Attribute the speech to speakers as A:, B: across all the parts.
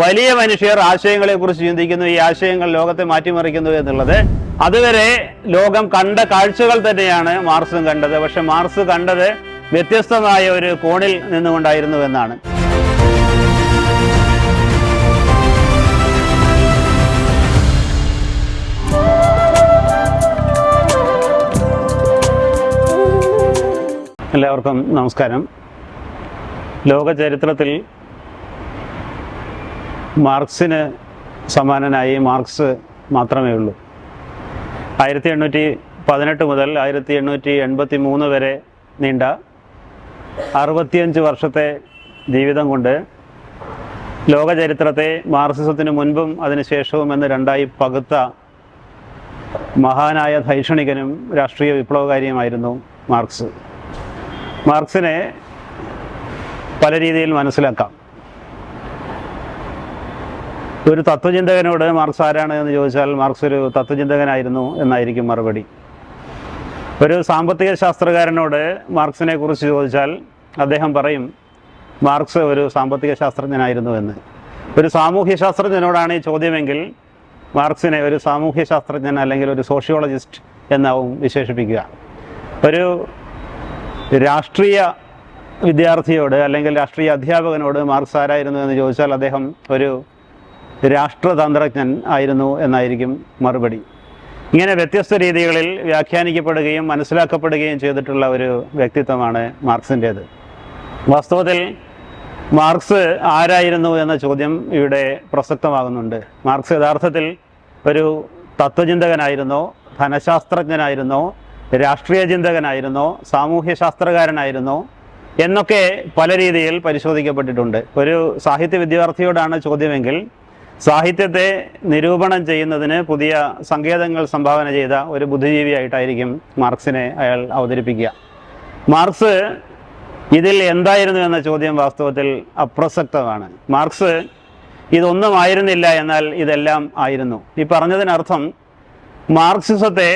A: വലിയ മനുഷ്യർ ആശയങ്ങളെ കുറിച്ച് ചിന്തിക്കുന്നു ഈ ആശയങ്ങൾ ലോകത്തെ മാറ്റിമറിക്കുന്നു എന്നുള്ളത്. അതുവരെ ലോകം കണ്ട കാഴ്ചകൾ തന്നെയാണ് മാർസും കണ്ടത്. പക്ഷെ മാർസ് കണ്ടത് വ്യത്യസ്തമായ ഒരു കോണിൽ നിന്നുകൊണ്ടായിരുന്നു എന്നാണ്. എല്ലാവർക്കും നമസ്കാരം. ലോക ചരിത്രത്തിൽ മാർക്സിന് സമാനനായി മാർക്സ് മാത്രമേ ഉള്ളൂ. ആയിരത്തി എണ്ണൂറ്റി പതിനെട്ട് മുതൽ ആയിരത്തി എണ്ണൂറ്റി എൺപത്തി മൂന്ന് വരെ നീണ്ട അറുപത്തിയഞ്ച് വർഷത്തെ ജീവിതം കൊണ്ട് ലോകചരിത്രത്തെ മാർക്സിസത്തിന് മുൻപും അതിനുശേഷവും എന്ന് രണ്ടായി പകുത്ത മഹാനായ ധൈഷണികനും രാഷ്ട്രീയ വിപ്ലവകാരിയുമായിരുന്നു മാർക്സ്. മാർക്സിനെ പല രീതിയിൽ മനസ്സിലാക്കാം. ഒരു തത്വചിന്തകനോട് മാർക്സ് ആരാണ് എന്ന് ചോദിച്ചാൽ മാർക്സ് ഒരു തത്വചിന്തകനായിരുന്നു എന്നായിരിക്കും മറുപടി. ഒരു സാമ്പത്തിക ശാസ്ത്രകാരനോട് മാർക്സിനെ കുറിച്ച് ചോദിച്ചാൽ അദ്ദേഹം പറയും മാർക്സ് ഒരു സാമ്പത്തിക ശാസ്ത്രജ്ഞനായിരുന്നു എന്ന്. ഒരു സാമൂഹ്യ ശാസ്ത്രജ്ഞനോടാണ് ഈ ചോദ്യമെങ്കിൽ മാർക്സിനെ ഒരു സാമൂഹ്യ ശാസ്ത്രജ്ഞൻ അല്ലെങ്കിൽ ഒരു സോഷ്യോളജിസ്റ്റ് എന്നാവും വിശേഷിപ്പിക്കുക. ഒരു രാഷ്ട്രീയ വിദ്യാർത്ഥിയോട് അല്ലെങ്കിൽ രാഷ്ട്രീയ അധ്യാപകനോട് മാർക്സ് ആരായിരുന്നു എന്ന് ചോദിച്ചാൽ അദ്ദേഹം ഒരു രാഷ്ട്രതന്ത്രജ്ഞൻ ആയിരുന്നു എന്നായിരിക്കും മറുപടി. ഇങ്ങനെ വ്യത്യസ്ത രീതികളിൽ വ്യാഖ്യാനിക്കപ്പെടുകയും മനസ്സിലാക്കപ്പെടുകയും ചെയ്തിട്ടുള്ള ഒരു വ്യക്തിത്വമാണ് മാർക്സിന്റേത്. വാസ്തവത്തിൽ മാർക്സ് ആരായിരുന്നു എന്ന ചോദ്യം ഇവിടെ പ്രസക്തമാകുന്നുണ്ട്. മാർക്സ് യഥാർത്ഥത്തിൽ ഒരു തത്വചിന്തകനായിരുന്നോ ധനശാസ്ത്രജ്ഞനായിരുന്നോ രാഷ്ട്രീയ ചിന്തകനായിരുന്നോ സാമൂഹ്യ ശാസ്ത്രകാരനായിരുന്നോ എന്നൊക്കെ പല രീതിയിൽ പരിശോധിക്കപ്പെട്ടിട്ടുണ്ട്. ഒരു സാഹിത്യ വിദ്യാർത്ഥിയോടാണ് ചോദ്യമെങ്കിൽ സാഹിത്യത്തെ നിരൂപണം ചെയ്യുന്നതിന് പുതിയ സങ്കേതങ്ങൾ സംഭാവന ചെയ്ത ഒരു ബുദ്ധിജീവിയായിട്ടായിരിക്കും മാർക്സിനെ അയാൾ അവതരിപ്പിക്കുക. മാർക്സ് ഇതിൽ എന്തായിരുന്നു എന്ന ചോദ്യം വാസ്തവത്തിൽ അപ്രസക്തമാണ്. മാർക്സ് ഇതൊന്നും ആയിരുന്നില്ല എന്നാൽ ഇതെല്ലാം ആയിരുന്നു. ഈ പറഞ്ഞതിനർത്ഥം മാർക്സിസത്തെ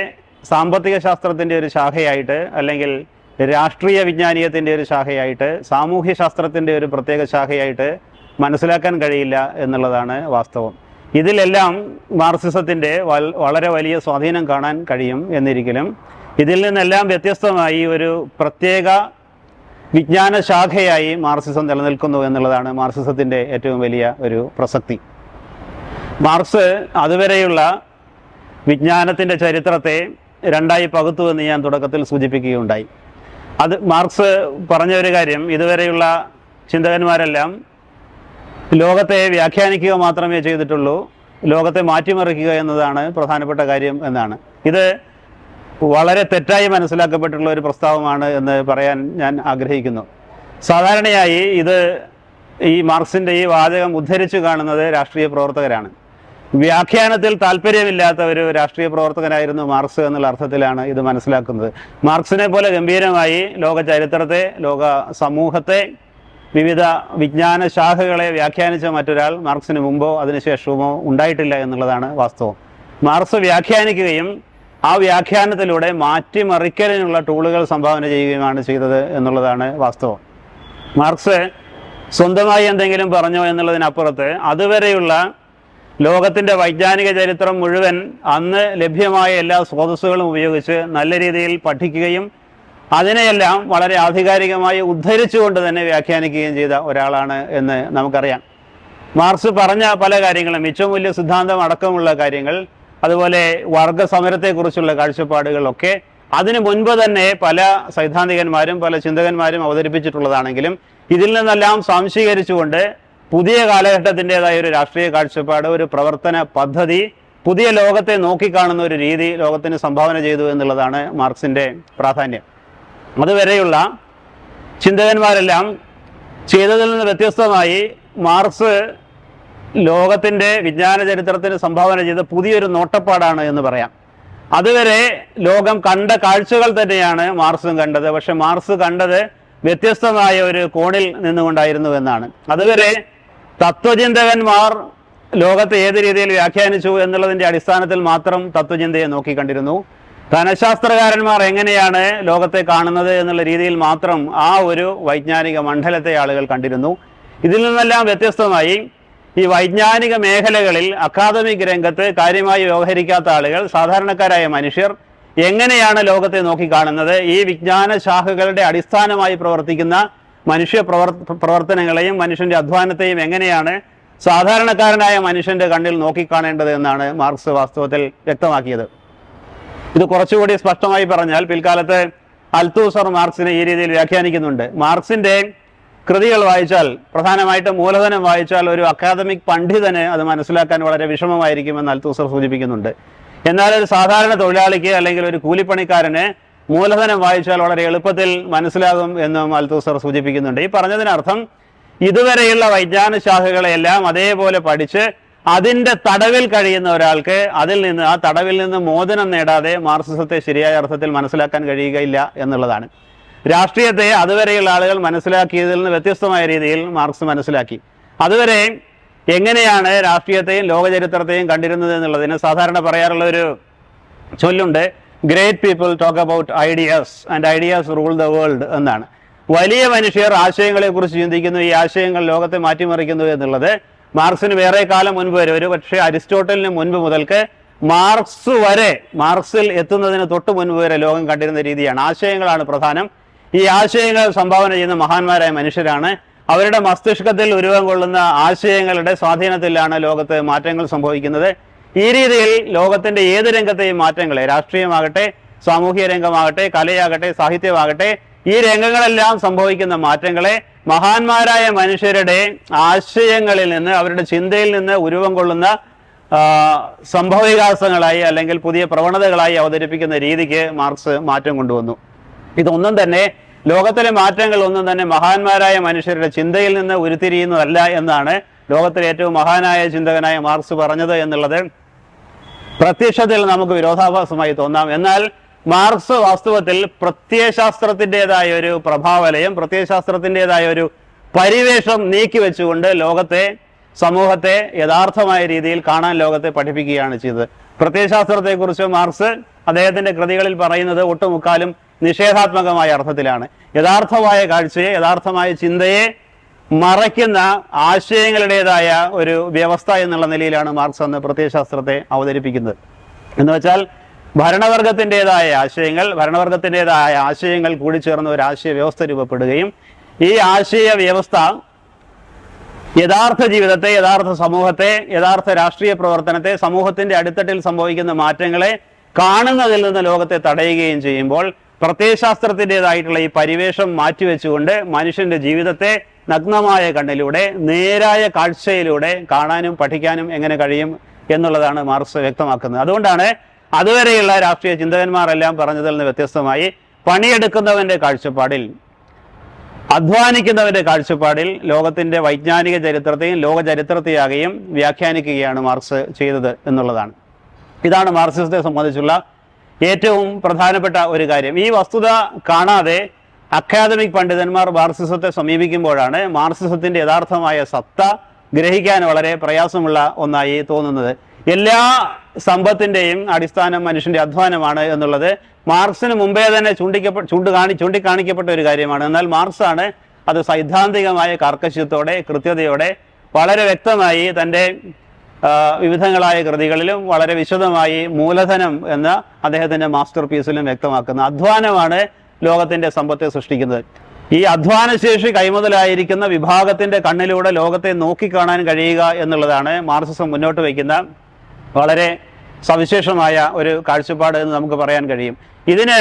A: സാമ്പത്തിക ശാസ്ത്രത്തിന്റെ ഒരു ശാഖയായിട്ട് അല്ലെങ്കിൽ രാഷ്ട്രീയ വിജ്ഞാനീയത്തിന്റെ ഒരു ശാഖയായിട്ട് സാമൂഹ്യ ശാസ്ത്രത്തിന്റെ ഒരു പ്രത്യേക ശാഖയായിട്ട് മനസ്സിലാക്കാൻ കഴിയില്ല എന്നുള്ളതാണ് വാസ്തവം. ഇതിലെല്ലാം മാർസിസത്തിന്റെ വളരെ വലിയ സ്വാധീനം കാണാൻ കഴിയും എന്നിരിക്കലും ഇതിൽ നിന്നെല്ലാം വ്യത്യസ്തമായി ഒരു പ്രത്യേക വിജ്ഞാന ശാഖയായി മാർസിസം നിലനിൽക്കുന്നു എന്നുള്ളതാണ് മാർസിസത്തിന്റെ ഏറ്റവും വലിയ ഒരു പ്രസക്തി. മാർക്സ് അതുവരെയുള്ള വിജ്ഞാനത്തിന്റെ ചരിത്രത്തെ രണ്ടായി പകുത്തു എന്ന് ഞാൻ തുടക്കത്തിൽ സൂചിപ്പിക്കുകയുണ്ടായി. അത് മാർക്സ് പറഞ്ഞ ഒരു കാര്യം ഇതുവരെയുള്ള ചിന്തകന്മാരെല്ലാം ലോകത്തെ വ്യാഖ്യാനിക്കുക മാത്രമേ ചെയ്തിട്ടുള്ളൂ. ലോകത്തെ മാറ്റിമറിക്കുക എന്നതാണ് പ്രധാനപ്പെട്ട കാര്യം എന്നാണ്. ഇത് വളരെ തെറ്റായി മനസ്സിലാക്കപ്പെട്ടുള്ള ഒരു പ്രസ്താവമാണ് എന്ന് പറയാൻ ഞാൻ ആഗ്രഹിക്കുന്നു. സാധാരണയായി ഇത് ഈ മാർക്സിന്റെ ഈ വാചകം ഉദ്ധരിച്ചു കാണുന്നത് രാഷ്ട്രീയ പ്രവർത്തകരാണ്. വ്യാഖ്യാനത്തിൽ താല്പര്യമില്ലാത്ത ഒരു രാഷ്ട്രീയ പ്രവർത്തകനായിരുന്നു മാർക്സ് എന്നുള്ള അർത്ഥത്തിലാണ് ഇത് മനസ്സിലാക്കുന്നത്. മാർക്സിനെ പോലെ ഗംഭീരമായി ലോക ചരിത്രത്തെ ലോക സമൂഹത്തെ വിവിധ വിജ്ഞാന ശാഖകളെ വ്യാഖ്യാനിച്ച മറ്റൊരാൾ മാർക്സിന് മുമ്പോ അതിനുശേഷമോ ഉണ്ടായിട്ടില്ല എന്നുള്ളതാണ് വാസ്തവം. മാർക്സ് വ്യാഖ്യാനിക്കുകയും ആ വ്യാഖ്യാനത്തിലൂടെ മാറ്റിമറിക്കലിനുള്ള ടൂളുകൾ സംഭാവന ചെയ്യുകയുമാണ് ചെയ്തത് എന്നുള്ളതാണ് വാസ്തവം. മാർക്സ് സ്വന്തമായി എന്തെങ്കിലും പറഞ്ഞോ എന്നുള്ളതിനപ്പുറത്ത് അതുവരെയുള്ള ലോകത്തിന്റെ വൈജ്ഞാനിക ചരിത്രം മുഴുവൻ അന്ന് ലഭ്യമായ എല്ലാ സ്രോതസ്സുകളും ഉപയോഗിച്ച് നല്ല രീതിയിൽ പഠിക്കുകയും അതിനെയെല്ലാം വളരെ ആധികാരികമായി ഉദ്ധരിച്ചുകൊണ്ട് തന്നെ വ്യാഖ്യാനിക്കുകയും ചെയ്ത ഒരാളാണ് എന്ന് നമുക്കറിയാം. മാർക്സ് പറഞ്ഞ പല കാര്യങ്ങളും മിച്ചമൂല്യ സിദ്ധാന്തം അടക്കമുള്ള കാര്യങ്ങൾ അതുപോലെ വർഗ സമരത്തെക്കുറിച്ചുള്ള കാഴ്ചപ്പാടുകളൊക്കെ അതിനു മുൻപ് തന്നെ പല സൈദ്ധാന്തികന്മാരും പല ചിന്തകന്മാരും അവതരിപ്പിച്ചിട്ടുള്ളതാണെങ്കിലും ഇതിൽ നിന്നെല്ലാം സംശീകരിച്ചുകൊണ്ട് പുതിയ കാലഘട്ടത്തിന്റെതായ ഒരു രാഷ്ട്രീയ കാഴ്ചപ്പാട് ഒരു പ്രവർത്തന പദ്ധതി പുതിയ ലോകത്തെ നോക്കിക്കാണുന്ന ഒരു രീതി ലോകത്തിന് സംഭാവന ചെയ്തു എന്നുള്ളതാണ് മാർക്സിന്റെ പ്രാധാന്യം. അതുവരെയുള്ള ചിന്തകന്മാരെല്ലാം ചെയ്തതിൽ നിന്ന് വ്യത്യസ്തമായി മാർക്സ് ലോകത്തിന്റെ വിജ്ഞാന ചരിത്രത്തിന് സംഭാവന ചെയ്ത പുതിയൊരു നോട്ടപ്പാടാണ് എന്ന് പറയാം. അതുവരെ ലോകം കണ്ട കാഴ്ചകൾ തന്നെയാണ് മാർസും കണ്ടത്. പക്ഷെ മാർസ് കണ്ടത് വ്യത്യസ്തമായ ഒരു കോണിൽ നിന്നുകൊണ്ടായിരുന്നു എന്നാണ്. അതുവരെ തത്വചിന്തകന്മാർ ലോകത്തെ ഏത് രീതിയിൽ വ്യാഖ്യാനിച്ചു എന്നുള്ളതിന്റെ അടിസ്ഥാനത്തിൽ മാത്രം തത്വചിന്തയെ നോക്കിക്കണ്ടിരുന്നു ധനശാസ്ത്രകാരന്മാർ എങ്ങനെയാണ് ലോകത്തെ കാണുന്നത് എന്നുള്ള രീതിയിൽ മാത്രം ആ ഒരു വൈജ്ഞാനിക മണ്ഡലത്തെ ആളുകൾ കണ്ടിരുന്നു. ഇതിൽ നിന്നെല്ലാം വ്യത്യസ്തമായി ഈ വൈജ്ഞാനിക മേഖലകളിൽ അക്കാദമിക് രംഗത്ത് കാര്യമായി വ്യവഹരിക്കാത്ത ആളുകൾ സാധാരണക്കാരായ മനുഷ്യർ എങ്ങനെയാണ് ലോകത്തെ നോക്കിക്കാണുന്നത്? ഈ വിജ്ഞാന ശാഖകളുടെ അടിസ്ഥാനമായി പ്രവർത്തിക്കുന്ന മനുഷ്യ പ്രവർ പ്രവർത്തനങ്ങളെയും മനുഷ്യന്റെ അധ്വാനത്തെയും എങ്ങനെയാണ് സാധാരണക്കാരനായ മനുഷ്യന്റെ കണ്ണിൽ നോക്കിക്കാണേണ്ടത് എന്നാണ് മാർക്സ് വാസ്തവത്തിൽ വ്യക്തമാക്കിയത്. ഇത് കുറച്ചുകൂടി സ്പഷ്ടമായി പറഞ്ഞാൽ പിൽക്കാലത്ത് അൽത്തൂസർ മാർക്സിനെ ഈ രീതിയിൽ വ്യാഖ്യാനിക്കുന്നുണ്ട്. മാർക്സിന്റെ കൃതികൾ വായിച്ചാൽ പ്രധാനമായിട്ടും മൂലധനം വായിച്ചാൽ ഒരു അക്കാദമിക് പണ്ഡിതന് അത് മനസ്സിലാക്കാൻ വളരെ വിഷമമായിരിക്കുമെന്ന് അൽത്തൂസർ സൂചിപ്പിക്കുന്നുണ്ട്. എന്നാൽ ഒരു സാധാരണ തൊഴിലാളിക്ക് അല്ലെങ്കിൽ ഒരു കൂലിപ്പണിക്കാരന് മൂലധനം വായിച്ചാൽ വളരെ എളുപ്പത്തിൽ മനസ്സിലാകും എന്നും അൽത്തൂസർ സൂചിപ്പിക്കുന്നുണ്ട്. ഈ പറഞ്ഞതിനർത്ഥം ഇതുവരെയുള്ള വൈജ്ഞാന ശാഖകളെല്ലാം അതേപോലെ പഠിച്ച് അതിന്റെ തടവിൽ കഴിയുന്ന ഒരാൾക്ക് അതിൽ നിന്ന് ആ തടവിൽ നിന്ന് മോചനം നേടാതെ മാർക്സിസത്തെ ശരിയായ അർത്ഥത്തിൽ മനസ്സിലാക്കാൻ കഴിയുകയില്ല എന്നുള്ളതാണ്. രാഷ്ട്രീയത്തെ അതുവരെയുള്ള ആളുകൾ മനസ്സിലാക്കിയതിൽ നിന്ന് വ്യത്യസ്തമായ രീതിയിൽ മാർക്സ് മനസ്സിലാക്കി. അതുവരെ എങ്ങനെയാണ് രാഷ്ട്രീയത്തെയും ലോകചരിത്രത്തെയും കണ്ടിരുന്നത് എന്നുള്ളതിന് സാധാരണ പറയാറുള്ള ഒരു ചൊല്ലുണ്ട് great people talk about ideas and ideas rule the world എന്നാണ്. വലിയ മനുഷ്യർ ആശയങ്ങളെക്കുറിച്ച് ചിന്തിക്കുന്നു ഈ ആശയങ്ങൾ ലോകത്തെ മാറ്റിമറിക്കുന്നു എന്നുള്ളത് മാർക്സിന് വേറെ കാലം മുൻപ് വരെ ഒരു പക്ഷേ അരിസ്റ്റോട്ടലിന് മുൻപ് മുതൽക്ക് മാർക്സ് വരെ മാർക്സിൽ എത്തുന്നതിന് തൊട്ട് മുൻപ് വരെ ലോകം കണ്ടിരുന്ന രീതിയാണ്. ആശയങ്ങളാണ് പ്രധാനം. ഈ ആശയങ്ങൾ സംഭാവന ചെയ്യുന്ന മഹാന്മാരായ മനുഷ്യരാണ്. അവരുടെ മസ്തിഷ്കത്തിൽ ഉരുവം കൊള്ളുന്ന ആശയങ്ങളുടെ സ്വാധീനത്തിലാണ് ലോകത്ത് മാറ്റങ്ങൾ സംഭവിക്കുന്നത്. ഈ രീതിയിൽ ലോകത്തിന്റെ ഏത് രംഗത്തെയും മാറ്റങ്ങളെ രാഷ്ട്രീയമാകട്ടെ സാമൂഹിക രംഗമാകട്ടെ കലയാകട്ടെ സാഹിത്യമാകട്ടെ ഈ രംഗങ്ങളെല്ലാം സംഭവിക്കുന്ന മാറ്റങ്ങളെ മഹാന്മാരായ മനുഷ്യരുടെ ആശയങ്ങളിൽ നിന്ന് അവരുടെ ചിന്തയിൽ നിന്ന് ഉരുവം കൊള്ളുന്ന സംഭവവികാസങ്ങളായി അല്ലെങ്കിൽ പുതിയ പ്രവണതകളായി അവതരിപ്പിക്കുന്ന രീതിക്ക് മാർക്സ് മാറ്റം കൊണ്ടുവന്നു. ഇതൊന്നും തന്നെ ലോകത്തിലെ മാറ്റങ്ങൾ ഒന്നും തന്നെ മഹാന്മാരായ മനുഷ്യരുടെ ചിന്തയിൽ നിന്ന് ഉരുത്തിരിയുന്നതല്ല എന്നാണ് ലോകത്തിലെ ഏറ്റവും മഹാനായ ചിന്തകനായ മാർക്സ് പറഞ്ഞത് എന്നുള്ളത് പ്രത്യക്ഷത്തിൽ നമുക്ക് വിരോധാഭാസമായി തോന്നാം. എന്നാൽ മാർക്സ് വാസ്തവത്തിൽ പ്രത്യയശാസ്ത്രത്തിന്റെതായ ഒരു പ്രഭാവലയം പ്രത്യയശാസ്ത്രത്തിന്റെതായ ഒരു പരിവേഷം നീക്കി വെച്ചുകൊണ്ട് ലോകത്തെ സമൂഹത്തെ യഥാർത്ഥമായ രീതിയിൽ കാണാൻ ലോകത്തെ പഠിപ്പിക്കുകയാണ് ചെയ്തത്. പ്രത്യയശാസ്ത്രത്തെക്കുറിച്ച് മാർക്സ് അദ്ദേഹത്തിന്റെ കൃതികളിൽ പറയുന്നത് ഒട്ടുമുക്കാലും നിഷേധാത്മകമായ അർത്ഥത്തിലാണ്. യഥാർത്ഥമായ കാഴ്ചയെ യഥാർത്ഥമായ ചിന്തയെ മറയ്ക്കുന്ന ആശയങ്ങളുടേതായ ഒരു വ്യവസ്ഥ എന്നുള്ള നിലയിലാണ് മാർക്സ് അന്ന് പ്രത്യയശാസ്ത്രത്തെ അവതരിപ്പിക്കുന്നത്. എന്ന് വെച്ചാൽ ഭരണവർഗത്തിന്റെതായ ആശയങ്ങൾ ഭരണവർഗത്തിന്റെതായ ആശയങ്ങൾ കൂടി ചേർന്ന് ഒരു ആശയ വ്യവസ്ഥ രൂപപ്പെടുകയും ഈ ആശയ വ്യവസ്ഥ യഥാർത്ഥ ജീവിതത്തെ യഥാർത്ഥ സമൂഹത്തെ യഥാർത്ഥ രാഷ്ട്രീയ പ്രവർത്തനത്തെ സമൂഹത്തിന്റെ അടിത്തട്ടിൽ സംഭവിക്കുന്ന മാറ്റങ്ങളെ കാണുന്നതിൽ നിന്ന് ലോകത്തെ തടയുകയും ചെയ്യുമ്പോൾ പ്രത്യയശാസ്ത്രത്തിന്റെതായിട്ടുള്ള ഈ പരിവേഷം മാറ്റിവെച്ചുകൊണ്ട് മനുഷ്യന്റെ ജീവിതത്തെ നഗ്നമായ കണ്ണിലൂടെ നേരായ കാഴ്ചയിലൂടെ കാണാനും പഠിക്കാനും എങ്ങനെ കഴിയും എന്നുള്ളതാണ് മാർക്സ് വ്യക്തമാക്കുന്നത്. അതുകൊണ്ടാണ് അതുവരെയുള്ള രാഷ്ട്രീയ ചിന്തകന്മാരെല്ലാം പറഞ്ഞതിൽ നിന്ന് വ്യത്യസ്തമായി പണിയെടുക്കുന്നവന്റെ കാഴ്ചപ്പാടിൽ അധ്വാനിക്കുന്നവന്റെ കാഴ്ചപ്പാടിൽ ലോകത്തിന്റെ വൈജ്ഞാനിക ചരിത്രത്തെയും ലോക ചരിത്രത്തെയാകെയും വ്യാഖ്യാനിക്കുകയാണ് മാർക്സ് ചെയ്തത് എന്നുള്ളതാണ്. ഇതാണ് മാർക്സിസത്തെ സംബന്ധിച്ചുള്ള ഏറ്റവും പ്രധാനപ്പെട്ട ഒരു കാര്യം. ഈ വസ്തുത കാണാതെ അക്കാദമിക് പണ്ഡിതന്മാർ മാർക്സിസത്തെ സമീപിക്കുമ്പോഴാണ് മാർക്സിസത്തിന്റെ യഥാർത്ഥമായ സത്ത ഗ്രഹിക്കാൻ വളരെ പ്രയാസമുള്ള ഒന്നായി തോന്നുന്നത്. എല്ലാ സമ്പത്തിന്റെയും അടിസ്ഥാനം മനുഷ്യന്റെ അധ്വാനമാണ് എന്നുള്ളത് മാർക്സിന് മുമ്പേ തന്നെ ചൂണ്ടിക്കപ്പെ ചൂണ്ടുകാണി ചൂണ്ടിക്കാണിക്കപ്പെട്ട ഒരു കാര്യമാണ്. എന്നാൽ മാർക്സ് ആണ് അത് സൈദ്ധാന്തികമായ കർക്കശ്യത്തോടെ കൃത്യതയോടെ വളരെ വ്യക്തമായി തന്റെ വിവിധങ്ങളായ കൃതികളിലും വളരെ വിശദമായി മൂലധനം എന്ന അദ്ദേഹത്തിന്റെ മാസ്റ്റർ പീസിലും വ്യക്തമാക്കുന്ന അധ്വാനമാണ് ലോകത്തിന്റെ സമ്പത്തെ സൃഷ്ടിക്കുന്നത്. ഈ അധ്വാനശേഷി കൈമുതലായിരിക്കുന്ന വിഭാഗത്തിന്റെ കണ്ണിലൂടെ ലോകത്തെ നോക്കിക്കാണാൻ കഴിയുക എന്നുള്ളതാണ് മാർക്സിസം മുന്നോട്ട് വയ്ക്കുന്ന വളരെ സവിശേഷമായ ഒരു കാഴ്ചപ്പാട് എന്ന് നമുക്ക് പറയാൻ കഴിയും. ഇതിന്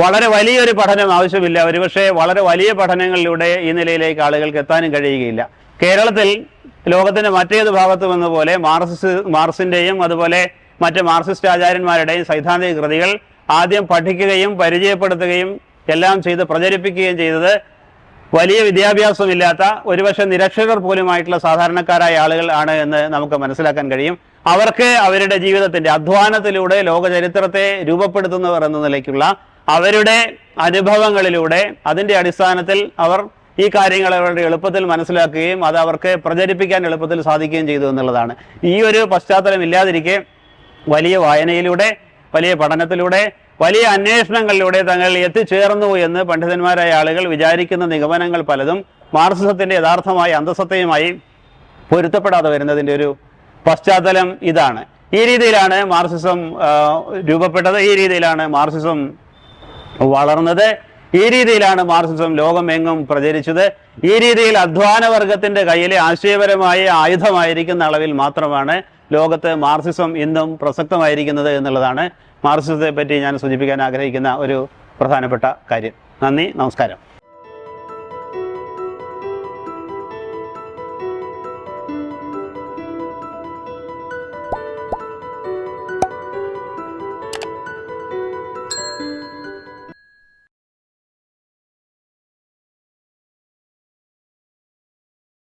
A: വളരെ വലിയൊരു പഠനം ആവശ്യമില്ല. ഒരുപക്ഷെ വളരെ വലിയ പഠനങ്ങളിലൂടെ ഈ നിലയിലേക്ക് ആളുകൾക്ക് എത്താനും കഴിയുകയില്ല. കേരളത്തിൽ ലോകത്തിന്റെ മറ്റേത് ഭാഗത്തും എന്ന പോലെ മാർക്സിസ് മാർസിന്റെയും അതുപോലെ മറ്റ് മാർസിസ്റ്റ് ആചാര്യന്മാരുടെയും സൈദ്ധാന്തിക കൃതികൾ ആദ്യം പഠിക്കുകയും പരിചയപ്പെടുത്തുകയും എല്ലാം ചെയ്ത് പ്രചരിപ്പിക്കുകയും ചെയ്തത് വലിയ വിദ്യാഭ്യാസമില്ലാത്ത ഒരുപക്ഷെ നിരക്ഷരർ പോലുമായിട്ടുള്ള സാധാരണക്കാരായ ആളുകൾ ആണ് എന്ന് നമുക്ക് മനസ്സിലാക്കാൻ കഴിയും. അവർക്ക് അവരുടെ ജീവിതത്തിന്റെ അധ്വാനത്തിലൂടെ ലോക ചരിത്രത്തെ രൂപപ്പെടുത്തുന്നവർ എന്ന നിലയ്ക്കുള്ള അവരുടെ അനുഭവങ്ങളിലൂടെ അതിന്റെ അടിസ്ഥാനത്തിൽ അവർ ഈ കാര്യങ്ങൾ അവരുടെ എളുപ്പത്തിൽ മനസ്സിലാക്കുകയും അത് അവർക്ക് പ്രചരിപ്പിക്കാൻ എളുപ്പത്തിൽ സാധിക്കുകയും ചെയ്തു എന്നുള്ളതാണ്. ഈ ഒരു പശ്ചാത്തലം ഇല്ലാതിരിക്കെ വലിയ വായനയിലൂടെ വലിയ പഠനത്തിലൂടെ വലിയ അന്വേഷണങ്ങളിലൂടെ തങ്ങൾ എത്തിച്ചേർന്നു എന്ന് പണ്ഡിതന്മാരായ ആളുകൾ വിചാരിക്കുന്ന നിഗമനങ്ങൾ പലതും മാർക്സിസത്തിന്റെ യഥാർത്ഥമായ അന്തസ്സത്തയുമായി പൊരുത്തപ്പെടാതെ വരുന്നതിന്റെ ഒരു പശ്ചാത്തലം ഇതാണ്. ഈ രീതിയിലാണ് മാർക്സിസം രൂപപ്പെട്ടത്. ഈ രീതിയിലാണ് മാർക്സിസം വളർന്നത്. ഈ രീതിയിലാണ് മാർക്സിസം ലോകമെങ്ങും പ്രചരിച്ചത്. ഈ രീതിയിൽ അധ്വാന വർഗത്തിന്റെ കയ്യിലെ ആശയപരമായ ആയുധമായിരിക്കുന്ന അളവിൽ മാത്രമാണ് ലോകത്ത് മാർക്സിസം ഇന്നും പ്രസക്തമായിരിക്കുന്നത് എന്നുള്ളതാണ് മാർക്സിസത്തെ പറ്റി ഞാൻ സൂചിപ്പിക്കാൻ ആഗ്രഹിക്കുന്ന ഒരു പ്രധാനപ്പെട്ട കാര്യം. നന്ദി നമസ്കാരം.